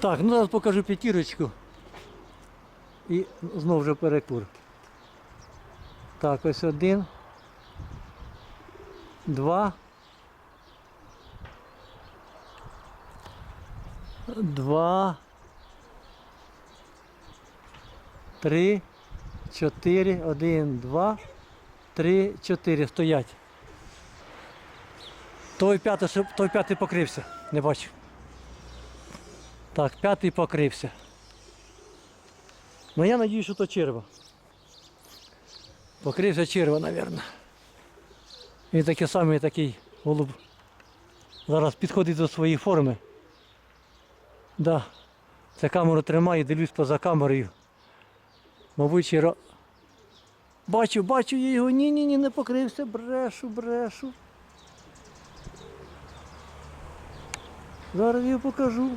Так, ну зараз покажу п'ятірочку. І знову вже перекур. Так, ось один. Два. Два. Три. Чотири. Один, два. Три, чотири. Стоять. Той п'ятий, той п'ятий покрився. Не бачу. Так, п'ятий покрився. Ну я надію, що то черва. Покрився черва, мабуть. Він такий самий такий голуб. Зараз підходить до своєї форми. Да. Це камеру тримаю, дивлюсь поза камерою. Мабуть, черва. Бачу, бачу я його. Ні, ні, ні, не покрився. Брешу, брешу. Зараз я покажу.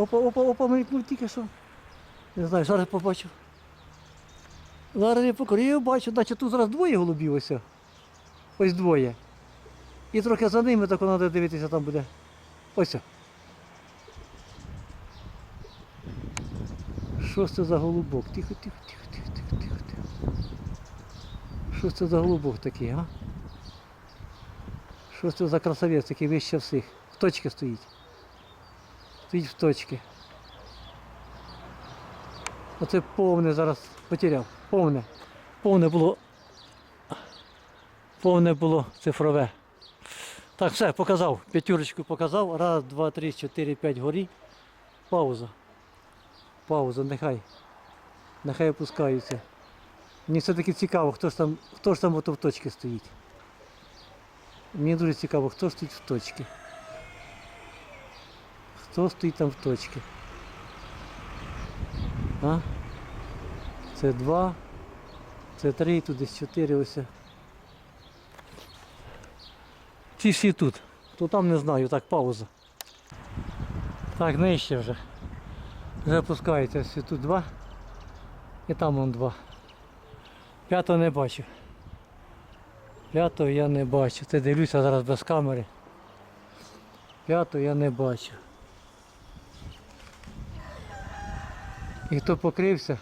Опа, опа, опа, мелькнув тільки що. Не знаю, зараз побачу. Зараз я. Я бачу, значить тут зараз двоє голубів ось. Ось двоє. І трохи за ними так треба дивитися, там буде. Ось. Що це за голубок? Тихо, тихо, тихо, тихо, тихо, тихо, тихо. Що це за голубок такий, а? Що це за красавець такий вище всіх? В точці стоїть. Стоїть в точці. Оце повне зараз потеряв. Повне. Повне було. Повне було цифрове. Так, все, показав. П'ятюрочку показав. Раз, два, три, чотири, п'ять горі. Пауза. Пауза, нехай. Нехай опускаються. Мені все-таки цікаво, хто ж там, хто ж там в точці стоїть. Мені дуже цікаво, хто ж стоїть в точці. Хто стоїть там в точці? А? Це два, це три, тут десь чотири ось. Ці всі тут. То там не знаю, так, пауза. Так, нижче вже. Вже опускається ось тут два. І там вон два. П'ятого не бачу. П'ятого я не бачу. Це дивлюся зараз без камери. П'ятого я не бачу. І хто покрився?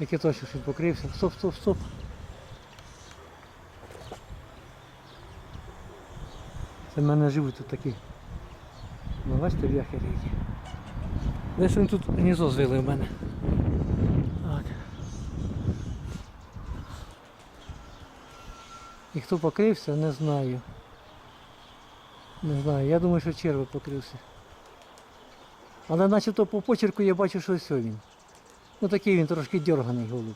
Який точно що покрився? Стоп, стоп, стоп. Це в мене живуть тут такі. Ну, бачите, бляхи які. Десь вони тут гніздо звили в мене. Так. І хто покрився, не знаю. Не знаю. Я думаю, що черви покрився. Але начебто по почерку я бачу, що ось він. Ну такий він трошки дерганий голуб.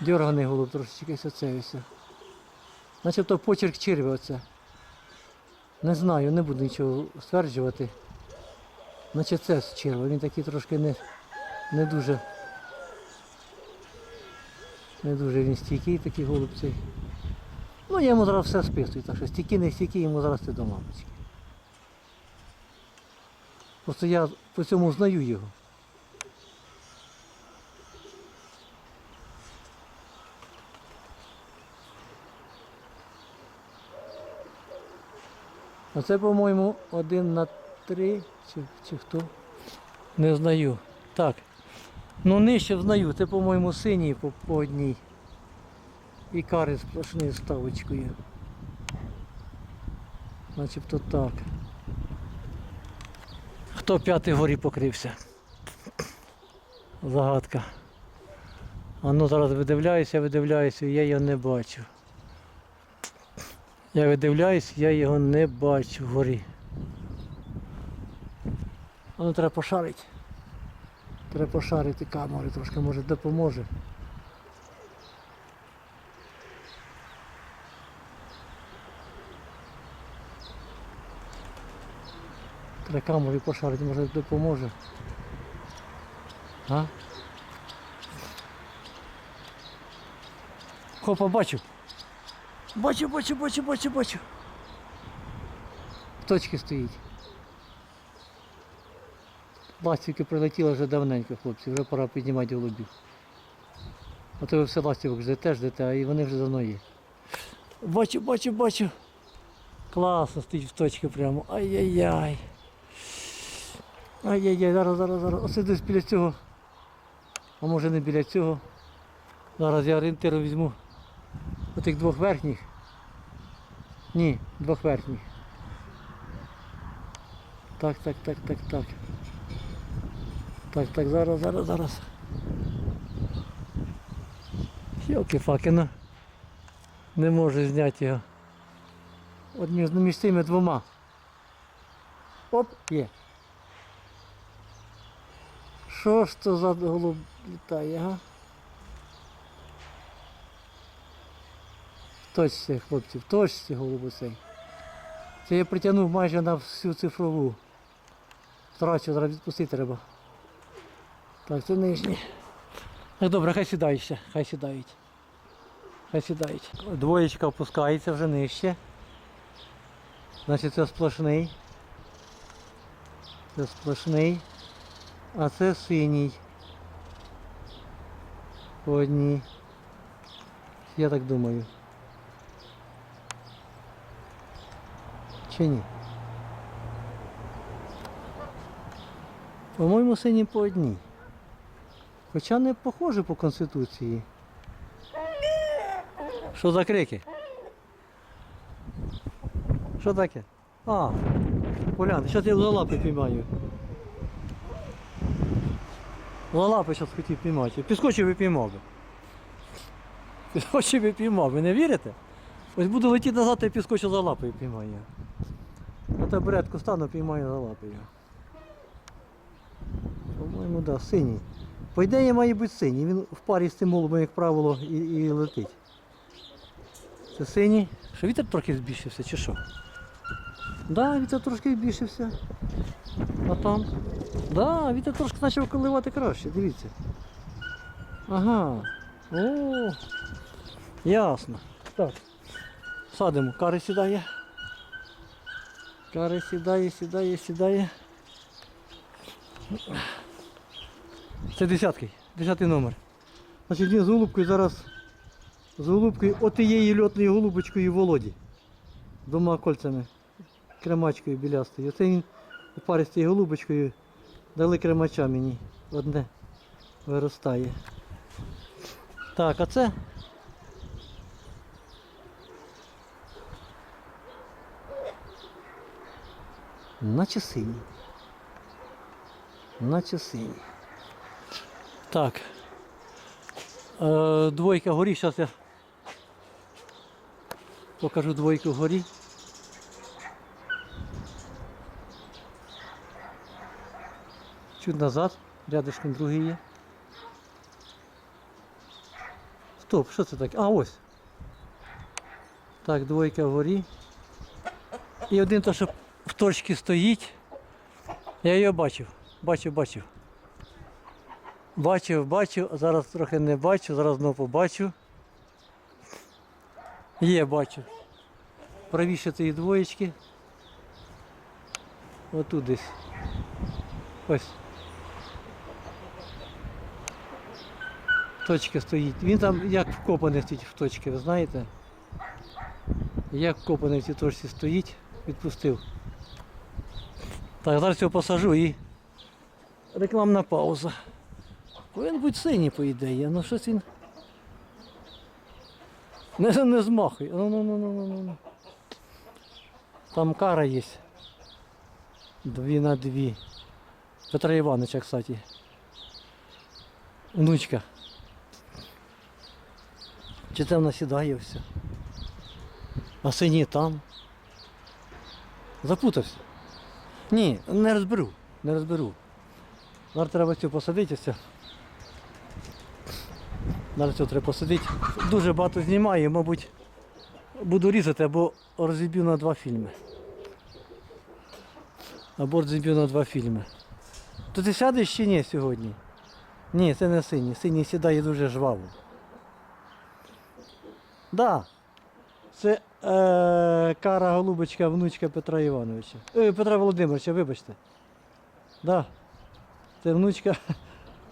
Дерганий голуб трошечки ось оце ось. Начебто почерк черві оце. Не знаю, не буду нічого стверджувати. Значить це з черва. Він такий трошки не, не дуже. Не дуже він стійкий такий голуб цей. Ну я йому зараз все списую, так що стійкий, не стійкий, йому зараз ти до мамочки. Просто я по цьому знаю його. А це, по-моєму, один на три чи, чи хто? Не знаю. Так. Ну нижче знаю, це, по-моєму, синій по, по одній. І кари сплошною ставочкою. Начебто так. Хто п'ятий горі покрився? Загадка. А ну зараз видивляюся, видивляюся, я його не бачу. Я видивляюсь, я його не бачу вгорі. А ну треба пошарити. Треба пошарити камери, трошки може допоможе. Треба камери пошарити, може допоможе. А? Хопа, бачу. Бачу, бачу, бачу, бачу, бачу. В точці стоїть. Ластівки прилетіли вже давненько, хлопці, вже пора піднімати голубів. А то ви все ластівок ждете, ждете, а і вони вже давно є. Бачу, бачу, бачу. Класно стоїть в точці прямо. Ай-яй-яй. Ай-яй-яй, зараз, зараз, зараз. Оце десь біля цього. А може не біля цього. Зараз я орієнтиром візьму отих двох верхніх. Ні, двох верхніх. Так, так, так, так, так. Так, так, зараз, зараз, зараз. Йолки-факи, ну. Не можу зняти його. От між, між цими двома. Оп, є. Що ж то за голуб літає, га? Точці, хлопці, в точці голубусей. Це я притягнув майже на всю цифрову. Втрачу, зараз відпустити треба. Так, це нижні. Так, добре, хай сідають ще, хай сідають. Хай сідають. Двоєчка опускається вже нижче. Значить це сплошний. Це сплошний. А це синій. По одній. Я так думаю. Чи ні? По-моєму, синій по одній. Хоча не похоже по конституції. Що за крики? Що таке? А, Полян, зараз я за лапи піймаю. За лапи зараз хотів піймати. Підскочив і піймав би. Підскочив і піймав. Ви не вірите? Ось буду летіти назад і підскочу за лапи і піймаю. На табуретку стану, піймаю за лапи його. По-моєму, так, да, синій. По ідеї має бути синій. Він в парі з цим голубом, як правило, і, і летить. Це синій. Що вітер трохи збільшився, чи що? Да, вітер трошки збільшився. А там? Да, вітер трошки почав коливати краще, дивіться. Ага. О, ясно. Так. Садимо. Кари сідає. Кари сідає, сідає, сідає. Це десятки, десятий номер. Значить він з голубкою зараз з голубкою отією льотною голубочкою Володі. Двома кольцями. Кремачкою білястою. Оце він цією голубочкою дали кремача мені. Одне виростає. Так, а це. Наче синій. Наче синій. Так. Е, двойка горі, зараз я покажу двойку горі. Чуть назад, рядышком другий є. Стоп, що це таке? А, ось. Так, двойка вгорі. І один то, що в точці стоїть. Я його бачив. Бачив, бачив. Бачив, бачив, зараз трохи не бачу, зараз знову побачу. Є, бачу. Правіше цієї двоєчки. Отут десь. Ось. Точка стоїть. Він там як вкопаний стоїть в точці, ви знаєте? Як вкопаний в цій точці стоїть, відпустив. Так, зараз його посажу і рекламна пауза. Повинен бути синій, по ідеї, ну щось він. Не, не змахує. Ну, ну, ну, ну, ну, ну, ну. Там кара є. Дві на дві. Петра Івановича, кстати. Внучка. Чи це вона сідає все? А синій там. Запутався. Ні, не розберу, не розберу. Зараз треба цю посадити ось. Зараз цю треба посадити. Дуже багато знімаю, мабуть, буду різати або розіб'ю на два фільми. Або розіб'ю на два фільми. То ти сядеш чи ні сьогодні? Ні, це не синій. Синій сідає дуже жваво. Да. Це е, кара голубочка, внучка Петра Івановича. Е, Петра Володимировича, вибачте. Да. Це внучка.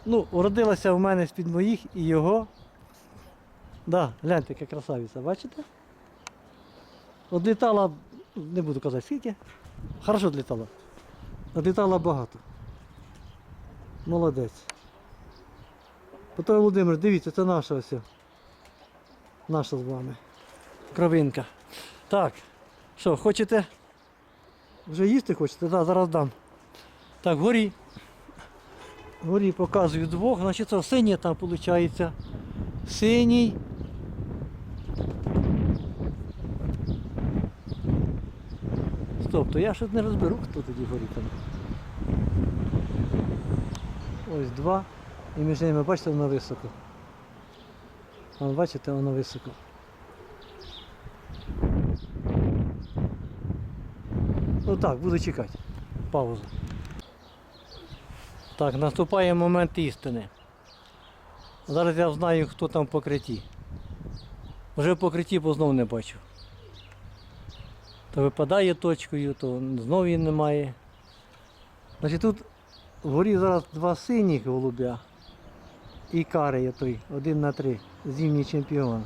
Ну, уродилася в мене з-під моїх і його. Да, гляньте, яка красавиця, бачите? Одлітала, не буду казати скільки. Хорошо одлітала. Одлітала багато. Молодець. Петро Володимир, дивіться, це наша ось. Наша з вами. Кровинка. Так, що, хочете? Вже їсти хочете? Да, зараз дам. Так, горі. Горі показую двох. Значить, це синій там виходить. Синій. Стоп, то я щось не розберу, хто тоді горі там. Ось два. І між ними, бачите, воно високо. Вон, бачите, воно високо. Ну так, буду чекати. Пауза. Так, наступає момент істини. Зараз я знаю, хто там в покритті. Вже в покритті, бо знов не бачу. То випадає точкою, то знов її немає. Значить тут вгорі зараз два синіх голубя і карий той, один на три, зимній чемпіон.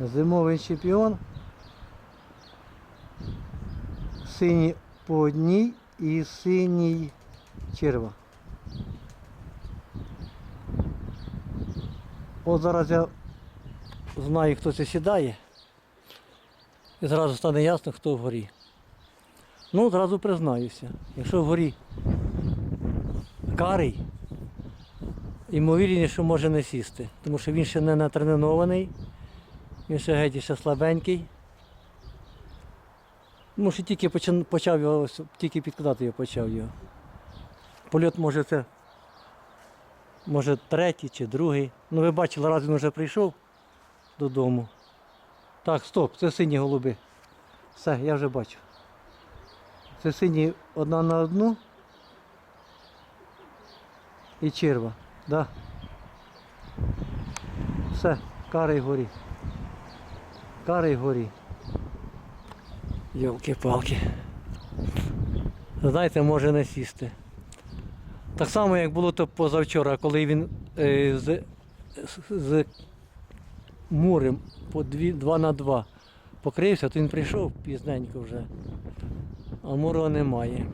Зимовий чемпіон. Синій по одній і синій черва. От зараз я знаю, хто це сідає. І зразу стане ясно, хто вгорі. Ну, зразу признаюся. Якщо вгорі карий, ймовірніше, що може не сісти, тому що він ще не натренований, він ще геть ще слабенький. Тому що тільки почав, його, тільки підкладати я почав його. Польот може це, може третій чи другий. Ну ви бачили, раз він вже прийшов додому. Так, стоп, це сині голуби. Все, я вже бачу. Це сині одна на одну. І черва. Да. Все, карий горі. Карий горі. Йолки-палки. Знаєте, може не сісти. Так само, як було то позавчора, коли він е, з, з, мурем по 2 на 2 покрився, то він прийшов пізненько вже, а муру немає.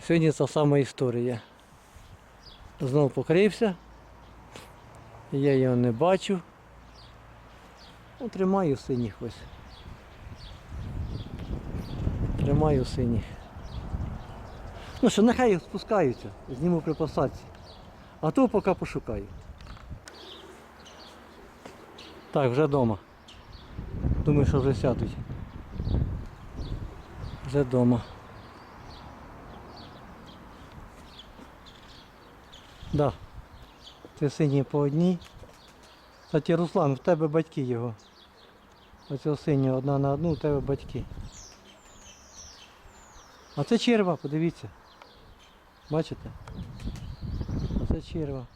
Сьогодні та сама історія. Знову покрився, я його не бачу. Ну, тримаю синіх ось. Тримаю синіх. Ну що, нехай спускаються, зніму при посадці. А то поки пошукаю. Так, вже вдома. Думаю, що вже сядуть. Вже вдома. Да. Це синій по одній. Кстати, Руслан, в тебе батьки його. Оцього синього одна на одну, у тебе батьки. А це черва, подивіться. Бачите? Це черва.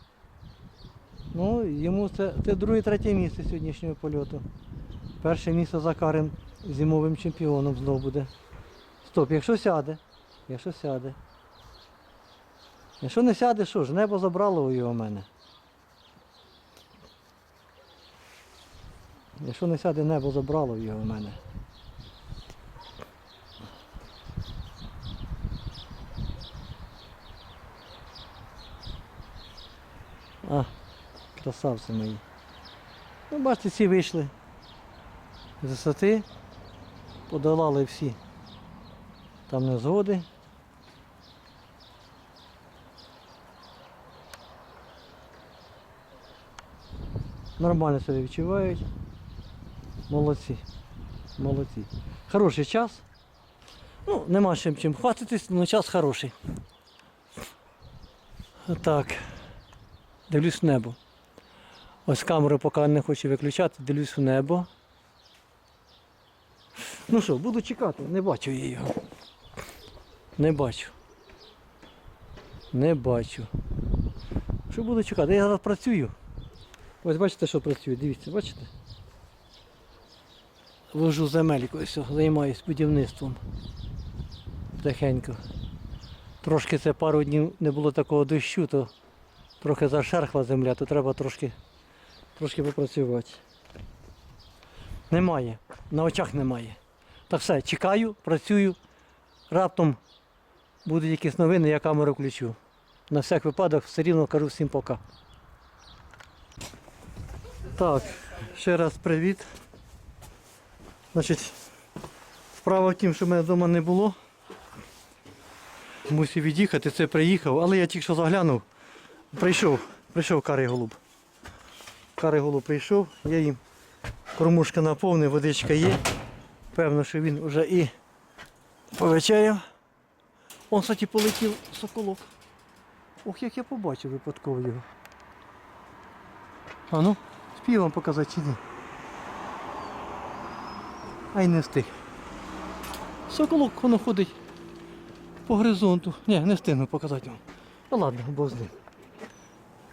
Ну, йому це, це друге, третє місце сьогоднішнього польоту. Перше місце за Карем зимовим чемпіоном знов буде. Стоп, якщо сяде, якщо сяде. Якщо не сяде, що ж, небо забрало його в мене. Якщо не сяде, небо забрало його в мене. А, красавці мої. Ну, бачите, всі вийшли з висоти, подолали всі там незгоди. Нормально себе відчувають. Молодці. Молодці. Хороший час. Ну, нема чим чим хватитись, але час хороший. Так. Дивлюсь в небо. Ось камеру поки не хочу виключати, дивлюсь в небо. Ну що, буду чекати, не бачу я його. Не бачу. Не бачу. Що буду чекати? Я зараз працюю. Ось бачите, що працюю, дивіться, бачите? Вожу земельку, ось, займаюсь будівництвом. Тихенько. Трошки це пару днів не було такого дощу, то трохи зашерхла земля, то треба трошки, трошки попрацювати. Немає. На очах немає. Так все, чекаю, працюю. Раптом Будуть якісь новини, я камеру включу. На всяк випадок все рівно кажу всім пока. Так, ще раз привіт. Значить, справа в тім, що мене вдома не було. Мусив від'їхати, це приїхав, але я тільки що заглянув. Прийшов, прийшов карий голуб. Карий голуб прийшов, я їм кормушка наповнив, водичка є. Певно, що він вже і повечеряв. Он, кстати, полетів соколок. Ох, як я побачив випадково його. А ну, спів вам показати чи ні? Ай не встиг. Соколок воно ходить по горизонту. Ні, не встигну показати вам. Ну ладно, бог з ним.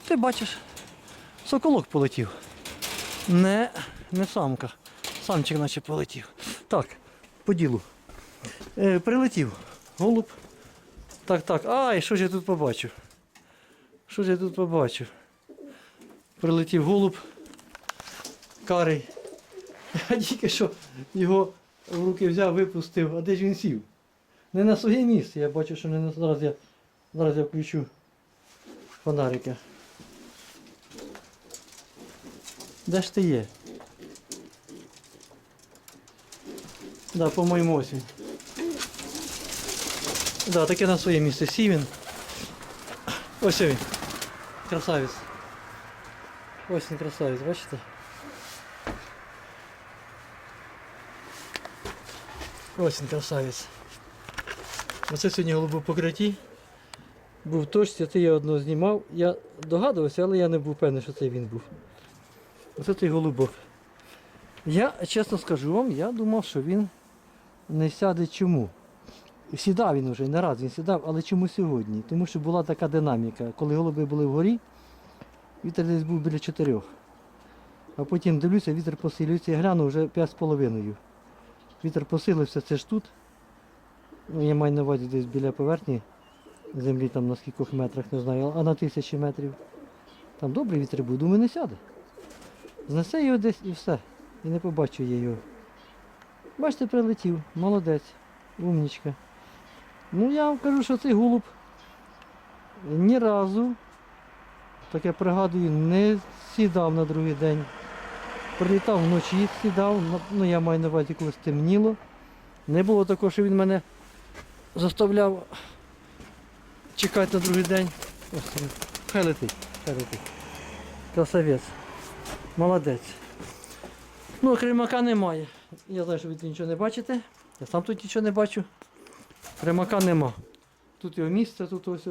Ти бачиш, соколок полетів. Не, не самка. Самчик наче полетів. Так, по ділу. Е, прилетів. Голуб. Так, так. Ай, що ж я тут побачив? Що ж я тут побачив? Прилетів голуб. Карий. Я тільки що його в руки взяв, випустив, а де ж він сів? Не на своє місце. Я бачу, що не на зараз я зараз я включу фонарика. Де ж ти є? Да, по-моєму ось він. Да, таке на своє місце сів він. Ось він. Красавець. Ось він красавець, бачите? Ось він красавець. Оце сьогодні голубу покритті. Був точці, це я одного знімав. Я догадувався, але я не був певний, що це він був. Оце той голубок. Я чесно скажу вам, я думав, що він не сяде чому. Сідав він вже, не раз він сідав, але чому сьогодні? Тому що була така динаміка. Коли голуби були вгорі, вітер десь був біля чотирьох. А потім дивлюся, вітер посилюється, я гляну вже 5,5. Вітер посилився, це ж тут. Ну, я маю на увазі десь біля поверхні землі, там на скількох метрах, не знаю, а на тисячі метрів. Там добрий вітер був, думаю, не сяде. Знесе його десь і все. І не побачу я його. Бачите, прилетів, молодець, умнічка. Ну я вам кажу, що цей голуб ні разу, так я пригадую, не сідав на другий день. Прилітав вночі, сідав, ну я маю на увазі, коли стемніло. Не було такого, що він мене заставляв чекати на другий день. Ось він. Хай летить, хай летить. Красавець. Молодець. Ну, кримака немає. Я знаю, що ви тут нічого не бачите. Я сам тут нічого не бачу. Кримака нема. Тут його місце, тут ось.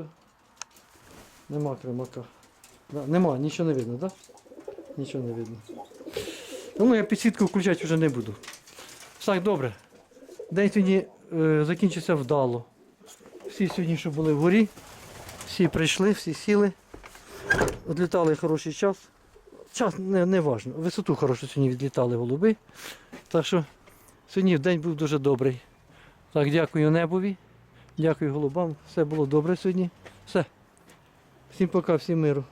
Нема кримака. Да, нема, нічого не видно, так? Да? Нічого не видно. Ну, я підсвітку включати вже не буду. Так, добре. День сьогодні е, закінчився вдало. Всі сьогодні, що були вгорі, всі прийшли, всі сіли. Відлітали хороший час. Час не, не важно. Висоту хорошу сьогодні відлітали голуби. Так що сьогодні день був дуже добрий. Так, дякую небові. Дякую голубам. Все було добре сьогодні. Все. Всім пока, всім миру.